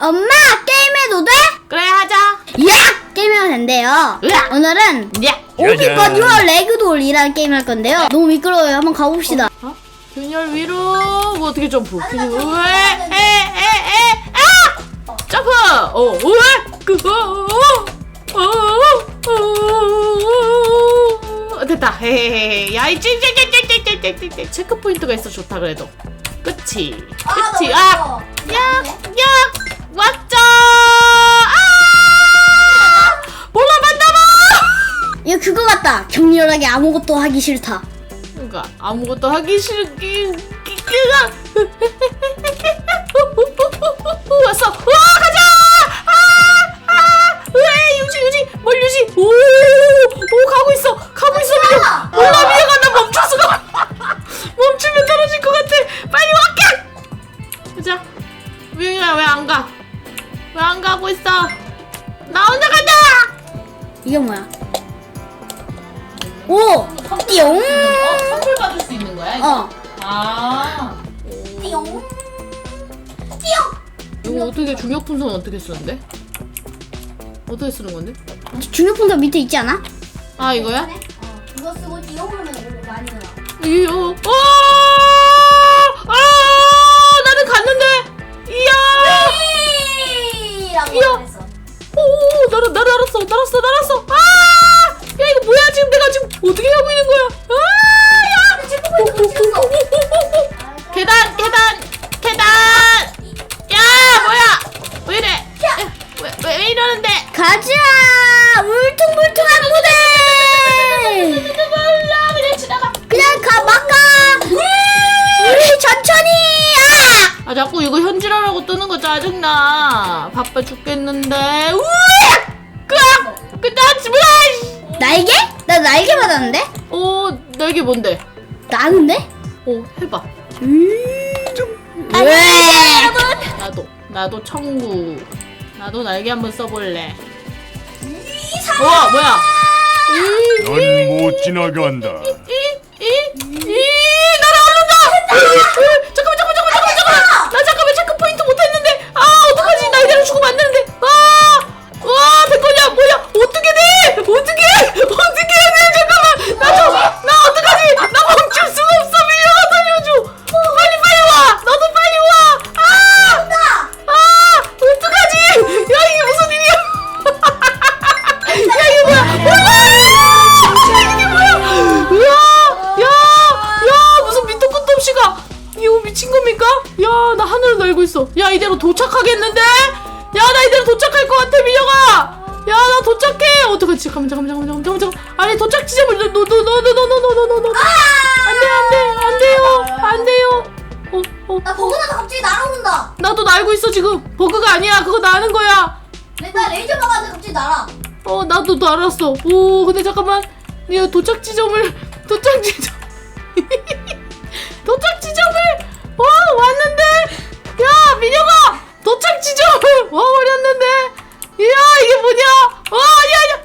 엄마 게임해도 돼? 그래 하자. 야! 게임해도 된대요. 으악! 오늘은 야. 오비건 유어 레그돌이라는 게임 할 건데요. 너무 미끄러워요. 한번 가봅시다. 어? 균열 위로 뭐 어떻게 점프? 균열 왜에에에 아! 점프. 어, 왜? 그거. 어, 어, 어, 어, 됐다. 헤헤헤. 야, 이 찌찌찌찌찌찌찌찌 체크 포인트가 있어 좋다 그래도. 그치. 그치. 아, 야, 야, 왔죠. 아! 몰라 만나봐. 이거 그거 같다. 격렬하게 아무것도 하기 싫다. 그러니까 아무것도 하기 싫긴 그가 이게 뭐야? 오! 띠용! 선물 받을 수 있는 거야 어. 아 띠용. 이거 어떻게 중력 분석은 어떻게 쓰는데? 어떻게 쓰는 건데? 중력풍선 밑에 있지 않아? 아 이거야? 어, 그거 쓰고 띠용 하면 많이 나와. 이요. 어! 아! 나는 갔는데. 이야! 라고 이야. 했어. 오, 나를 나를 알았어. 날았어. 날았어. 아! 야 이거 뭐야 지금 내가 지금 어떻게 하고 있는 거야? 아! 야! 계단 계단 계단. 야 뭐야? 왜 이래? 야, 왜, 왜, 왜 이러는데? 가자! 울퉁불퉁한 무대! 몰라 그냥 지나가. 그냥 가, 막 가! 우리 천천히! 아! 아 자꾸 이거 현질하라고 뜨는 거 짜증나 바빠 죽겠는데 우와 받았는데? 어 날개 뭔데 나는데? 어 해봐 음. 왜? 나도 나도 청구 나도 날개 한번 써볼래 우와 뭐야 넌 못 지나간다. 도착 지점을 노노노노노노노노노 안돼 안돼 안돼요. 안돼요. 어 어. 나 버그 나서 갑자기 날아온다. 나도 날고 있어 지금. 버그가 아니야. 그거 나는 거야. 나 레이저 박았는데 갑자기 날아. 어 나도 날았어. 오 근데 잠깐만. 야 도착 지점을 도착 지점. 도착 지점을 와 왔는데. 야 민혁아! 도착 지점을 와 버렸는데. 이야 이게 뭐냐? 어 아니야 아니야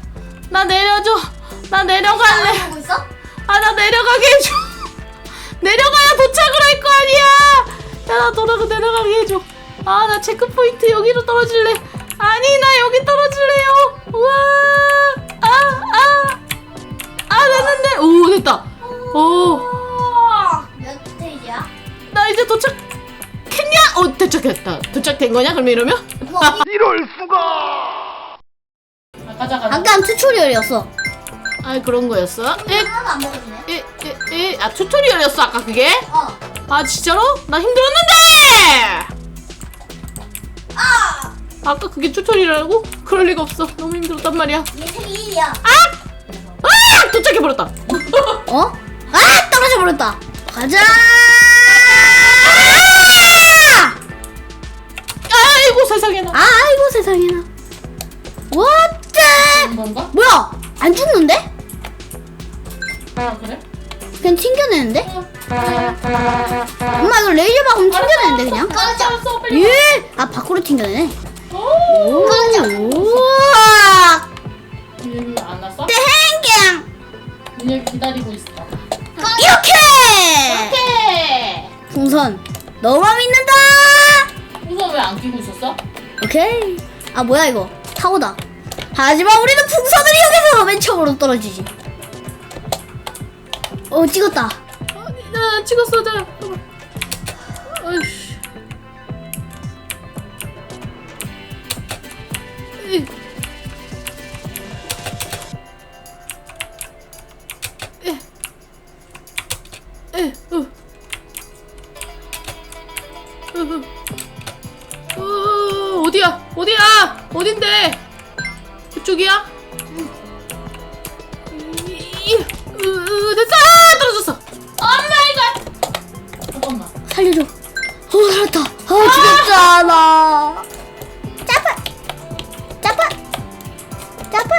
나 내려줘. 나 내려갈래. 보고 있어? 아 나 내려가게 해줘. 내려가야 도착을 할 거 아니야. 야 나 돌아가 내려가게 해줘. 아 나 체크포인트 여기로 떨어질래. 아니 나 여기 떨어질래요. 우와. 아 아아 아, 됐는데. 오 됐다. 오나 몇 스테이지야? 이제 도착했냐? 어 도착했다. 도착된 거냐 그럼 이러면? 어디? 이럴 수가! 아, 가자 가자 아까 튜토리얼이었어. 아 그런 거였어 하나도 안 먹었네. 에 에 에 아 튜토리얼이었어 아까 그게 어. 아 진짜로 나 힘들었는데 아! 아까 그게 튜토리얼이라고? 그럴 리가 없어. 너무 힘들었단 말이야. 얘 색이 1이야. 아! 도착해버렸다. 어? 아! 떨어져 버렸다. 가자! 아이고 세상에나. 아이고 건가? 뭐야? 안 죽는데? 아 그래? 그냥 튕겨내는데? 아, 아, 아, 엄마 이거 레이저 박으면 튕겨내는데 그냥? 꺼져. 예! 아 밖으로 튕겨내네 오. 꺼져. 우와! 음, 안 왔어? 땡땡! 얘 기다리고 있어. 이렇게! 오케이. 풍선 너만 믿는다! 우선 왜안 끼고 있었어? 오케이 아 뭐야 이거 타고다 하지만 우리는 풍선을 이용해서 맨 처음으로 떨어지지. 어 찍었다. 아니, 나 찍었어. 어, 어디야? 어디야? 어딘데? 그쪽이야? 이, 으, 으, 됐어! 아, 떨어졌어! 오마이갓! 잠깐만. 살려줘. 어 살았다. 아 죽였잖아. 짜파. 짜파. 짜파.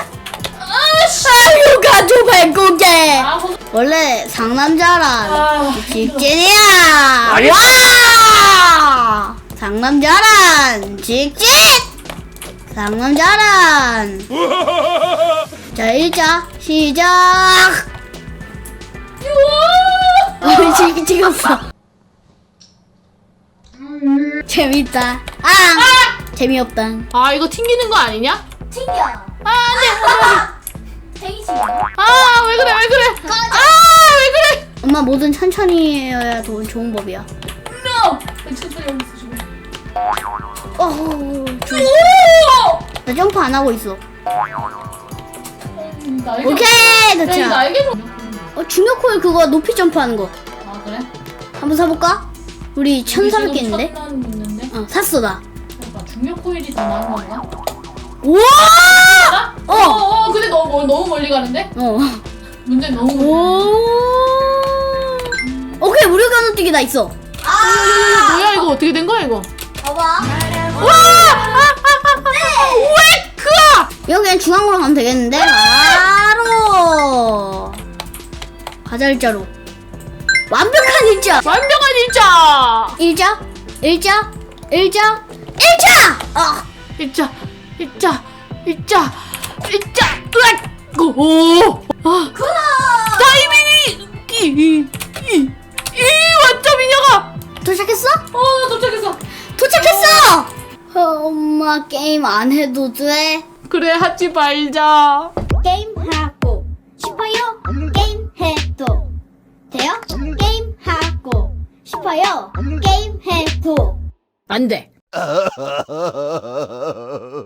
아씨! 아유 가족 발고개. 아, 거- 원래 상남자란 아, 직진이야. 와. 상남자란 직진. 상남자란. 자 일자 시작. 어, 지, 찍었어. 재밌다. 아, 재미없다. 아, 이거 튕기는 거 아니냐? 튕겨. 아, 안 돼! 생이지. 아, 왜 그래, 왜 그래! 아, 왜 그래! 엄마 뭐든 천천히 해야 더 좋은 법이야. No! 천천히 여기 있어, 지금. 어, 오! 나 점프 안 하고 있어. 음, 날개. 오케이, 야, 이 됐죠. 날개 좀. 어, 중력 코일 그거 높이 점프하는 거. 아, 그래? 한번 사볼까? 우리 천삼 개 있는데? 천만 있는데? 어, 샀어 나. 잠깐만, 중력 코일이 더 나은 건가? 우와! 아? 어. 어, 어, 근데 너무, 멀- 너무 멀리 가는데? 어. 문제 너무 멀리 오. 오케이, 무료 건너뛰기 나 있어. 뭐야, 이거 어떻게 된 거야, 이거? 봐봐. 와! 아, 아, 아, 아! 왜 그야? 이거 그냥 중앙으로 가면 되겠는데? 바로. 가자 일자로. 완벽한 일자. 완벽한 일자! 일자, 일자, 일자, 일자. 아, 일자, 일자, 일자, 일자, 으악! 오! 아, 타이밍이, 이, 이, 이, 이, 완전 미녀가! 도착했어? 어, 도착했어. 도착했어. 어, 엄마 게임 안 해도 돼? 그래, 하지 말자. 게임 하고 싶어요? 게임 해도 돼요? 게임 하고 싶어요? 게임 해도 안 돼.